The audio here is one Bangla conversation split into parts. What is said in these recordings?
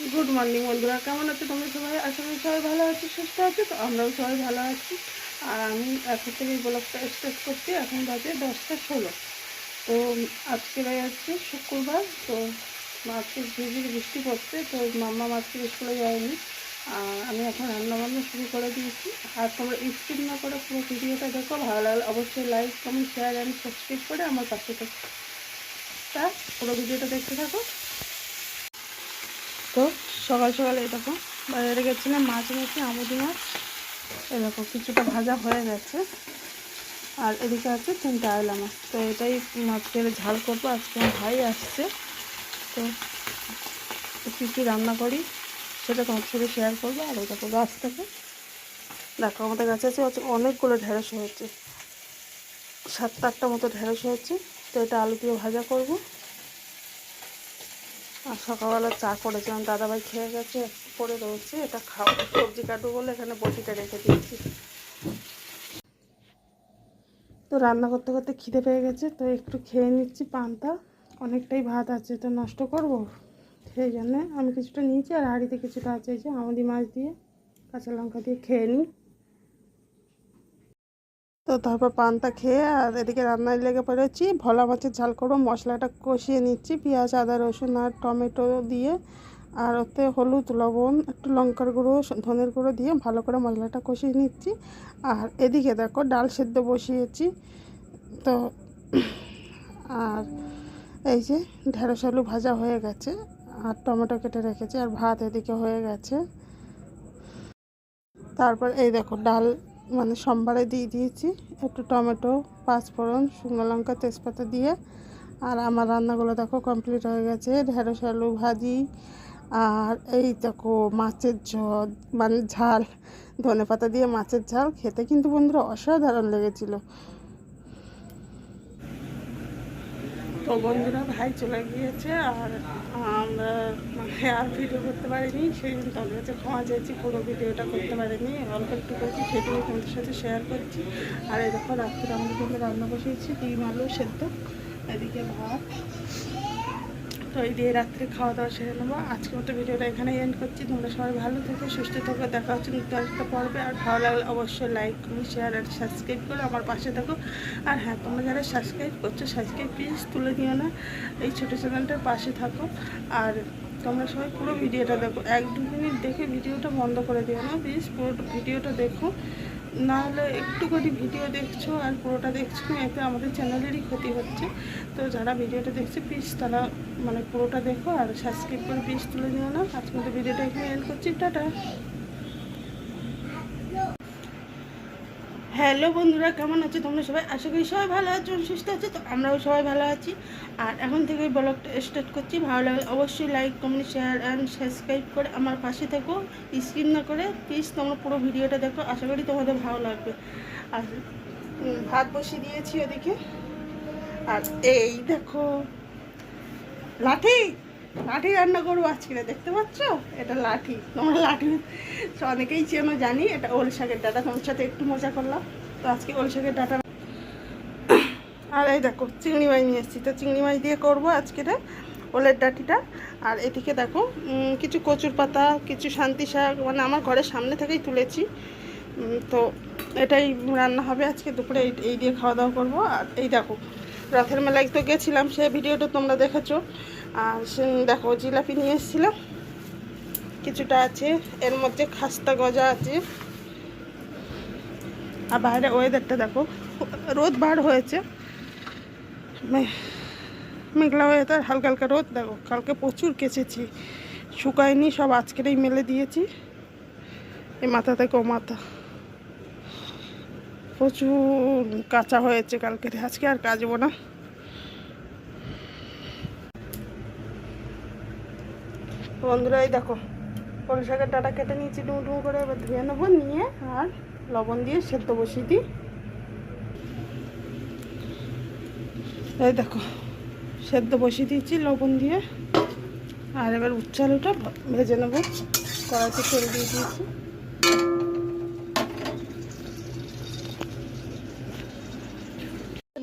গুড মর্নিং বন্ধুরা। কেমন আছো তোমরা সবাই? আশা করি সবাই ভালো আছো, সুস্থ আছো, তো আমরাও সবাই ভালো আছি। আর আমি এখন থেকে এই ব্লগটা স্টার্ট করছি। এখন বাজে দশটা ষোলো। তো আজকে হচ্ছে শুক্রবার, তো আজকে ঝিঝির বৃষ্টি পড়ছে, তো মাম্মা আজকে স্কুলে যায়নি। আর আমি এখন রান্না বান্না শুরু করে দিয়েছি। আর তোমরা স্কিপ না করে পুরো ভিডিওটা দেখো। ভালো লাগলে অবশ্যই like comment share and subscribe করে আমার পাশে থাকো। তা পুরো ভিডিওটা দেখতে থাকো। তো সকাল সকাল দেখো বাজারে গেছিলাম, মাছ এনেছি আমুদি মাছ। এরকম কিছুটা ভাজা হয়ে গেছে। আর এদিকে আছে তিনটা আয়লা মাছ। তো এটাই মাছ কেটে ঝাল করব, আজকে ভাই আসছে। তো কী কী রান্না করি, সেটা তোমার সাথে শেয়ার করব, আর দেখো গাছ থেকে দেখো, আমাদের গাছে আছে হচ্ছে অনেকগুলো ঢেঁড়স হয়েছে। সাতটা আটটা মতো ঢেঁড়স হয়েছে। তো এটা আলু দিয়ে ভাজা করব। আর সকালবেলা চা করেছিলাম, দাদাভাই খেয়ে গেছে পরে রয়েছে, এটা খাওয়া, সবজি কাটবো বলে এখানে বটিটা রেখে দিয়েছি। তো রান্না করতে করতে খিদে পেয়ে গেছে, তো একটু খেয়ে নিচ্ছি পান্তা, অনেকটাই ভাত আছে, তো নষ্ট করব? সেই জন্যে আমি কিছুটা নিয়েছি, আর হাঁড়িতে কিছুটা আছে যে আমাদের মাছ দিয়ে কাঁচা লঙ্কা দিয়ে খেয়ে নিই। তো তারপর পান্তা খেয়ে আর এদিকে রান্নায় লেগে পড়েছি। ভোলা মাছের ঝাল করব, মশলাটা কষিয়ে নিচ্ছি, পেঁয়াজ, আদা, রসুন আর টমেটো দিয়ে। আর ওতে হলুদ, লবণ, একটু লঙ্কার গুঁড়ো ধনের গুঁড়ো দিয়ে ভালো করে মশলাটা কষিয়ে নিচ্ছি। আর এদিকে দেখো ডাল সেদ্ধ বসিয়েছি। তো আর এই যে ঢেঁড়স আলু ভাজা হয়ে গেছে আর টমেটো কেটে রেখেছি আর ভাত এদিকে হয়ে গেছে। তারপর এই দেখো ডাল মানে সোমবারে দিয়ে দিয়েছি। একটু টমেটো, পাঁচফোড়ন, শুকনো লঙ্কা, তেজপাতা দিয়ে। আর আমার রান্নাগুলো দেখো কমপ্লিট হয়ে গেছে। ঢেঁড়স, আলু ভাজি, আর এই দেখো মাছের ঝোল মানে ঝাল ধনে পাতা দিয়ে মাছের ঝাল। খেতে কিন্তু বন্ধুরা অসাধারণ লেগেছিল। তো বন্ধুরা ভাই চলে গিয়েছে আর আমরা হেয়ার ভিডিও করতে পারিনি, সেই জন্য তাদের কাছে ক্ষমা চেয়েছি, পুরো ভিডিওটা করতে পারিনি, অল্প একটু করছি, সেটুকু তোমাদের সাথে শেয়ার করছি। আর এই দেখো, রাত্রে আমাদের জন্য রান্না বসিয়েছি, ডিম, আলু সেদ্ধ, এদিকে ভাত। তো এই দিয়ে রাত্রে খাওয়া দাওয়া সেরে নেব। আজকে মতো ভিডিওটা এখানে এন্ড করছি। তোমরা সবাই ভালো থেকো, সুস্থ থাকো। দেখা হচ্ছে নতুন একটা পর্বে। আর ভালো লাগলে অবশ্যই লাইক কমেন্ট শেয়ার আর সাবস্ক্রাইব করে আমার পাশে থাকো। আর হ্যাঁ তোমরা যারা সাবস্ক্রাইব করছ সাবস্ক্রাইব প্লিজ তুলে দিও না। এই ছোটো চ্যানেলটার পাশে থাকো। আর তোমরা সবাই পুরো ভিডিওটা দেখো। এক দু মিনিট দেখে ভিডিওটা বন্ধ করে দিও না। প্লিজ পুরো ভিডিওটা দেখো। না হলে একটু করে ভিডিও দেখছ আর পুরোটা দেখছ, এতে আমাদের চ্যানেলেরই ক্ষতি হচ্ছে। তো যারা ভিডিওটা দেখছে প্লিজ তারা মানে পুরোটা দেখো আর সাবস্ক্রাইব করে প্লিজ তুলে দিও না। আজকে ভিডিওটা এখানে এন্ড করছি। টাটা। হ্যালো বন্ধুরা, কেমন আছো তোমরা সবাই? আশা করি সবাই ভালো আছো সুস্থ আছো, তো আমরাও সবাই ভালো আছি। আর এখন থেকে ব্লগটা স্টার্ট করছি। ভালো লাগে অবশ্যই like comment share and subscribe করে আমার পাশে থেকো। স্ক্রিন না করে প্লিজ তোমরা পুরো ভিডিওটা দেখো। আশা করি তোমাদের ভালো লাগবে। আর ভাত বসিয়ে দিয়েছি ওদিকে। আর এই দেখো, লাঠি! লাঠি রান্না করব আজকে, দেখতে পাচ্ছ? এটা লাঠি, তোমার লাঠি। তো অনেকেই চেনো, জানি, এটা ওল শাকের ডাটা, তোমার সাথে একটু মজা করলাম। তো আজকে ওল শাকের ডাটা আর এই দেখো, চিংড়ি মাছ নিয়ে এসেছি। তো চিংড়ি মাছ দিয়ে করব আজকে ওলের ডাটিটা। আর এদিকে দেখো কিছু কচুর পাতা, কিছু শান্তি শাক মানে আমার ঘরের সামনে থেকেই তুলেছি। তো এটাই রান্না হবে আজকে, দুপুরে এই দিয়ে খাওয়া দাওয়া করব। আর এই দেখো রথের মেলায় তো গেছিলাম, সে ভিডিওটা তোমরা দেখেছ। আর দেখো জিলাপি নিয়ে এসেছিলাম। কিছুটা আছে, এর মধ্যে খাস্তা গজা আছে। আর বাইরে ওয়েদারটা দেখো, রোদ বার হয়েছে। মেঘলা তার হালকা হালকা রোদ। দেখো, কালকে প্রচুর কেচেছি, শুকায়নি, সব আজকেরই মেলে দিয়েছি। এই মাথা থেকে ও মাথা। প্রচুর কাঁচা হয়েছে কালকে আজকে আর কাচবো না। বন্ধুরা এই দেখো কলই শাকের ডাটা কেটে নিয়েছি ডুমো ডুমো করে এবার ধুয়ে নেব নিয়ে আর লবণ দিয়ে সেদ্ধ বসিয়ে দিই এই দেখো সেদ্ধ বসিয়ে দিয়েছি লবণ দিয়ে আর এবার উচ্চালুটা ভেজে নেব কড়াইতে তেল দিয়ে দিয়েছি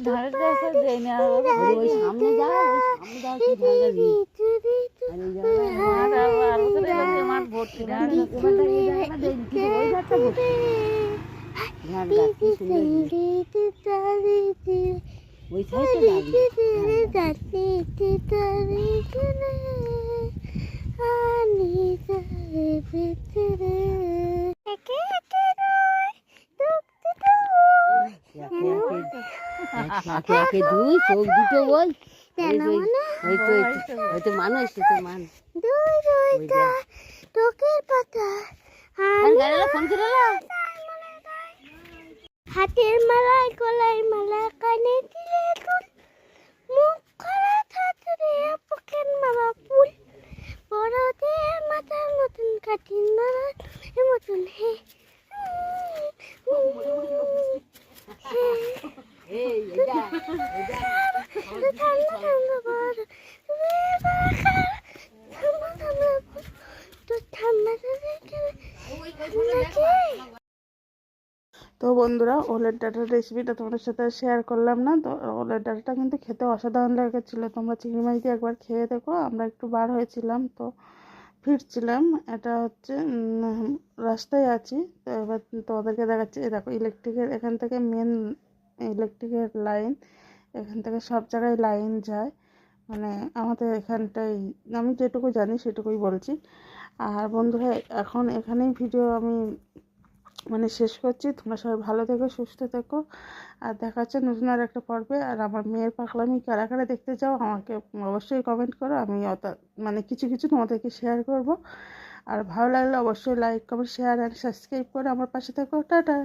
ধারে কাছে দেয় না ওই সামনে যাও ওই সামনে যাও কি ভালো লাগে আর এই জায়গায় মাঠ আর আলো করে ওই সাইডে একে একে দুই চোখ দুটো বল। মানুষ হাতের মালায় গলায় মালা কানে দিলে দুল মুখ থাতরে পকেট মালা ফুল। বড়দের মাথার মতন কাঠিন মালার মতন হে। তো বন্ধুরা, ওলের ডাটার রেসিপিটা তোমাদের সাথে শেয়ার করলাম না। তো ওলের ডাটাটা কিন্তু খেতে অসাধারণ লেগেছিলো। তোমরা চিংড়ি মাছ দিয়ে একবার খেয়ে দেখো। আমরা একটু বার হয়েছিলাম, তো ফিরছিলাম। এটা হচ্ছে রাস্তায় আছি। তো এবার তোমাদেরকে দেখাচ্ছি। দেখো ইলেকট্রিকের এখান থেকে মেন ইলেকট্রিকের লাইন এখান থেকে সব জায়গায় লাইন যায়। মানে আমাদের এখানটাই আমি যেটুকু জানি সেটুকুই বলছি। আর বন্ধুরা এখন এখানেই ভিডিও আমি মানে শেষ করছি। তোমরা সবাই ভালো থেকো, সুস্থ থেকো। আর দেখা হচ্ছে নতুন আর একটা পর্বে। আর আমার মেয়ের পাগলামি কারা কারা দেখতে চাও আমাকে অবশ্যই কমেন্ট করো। আমি অত মানে কিছু কিছু তোমাদেরকে শেয়ার করব। আর ভালো লাগলে অবশ্যই like comment share and subscribe করে আমার পাশে থেকো। টাটা!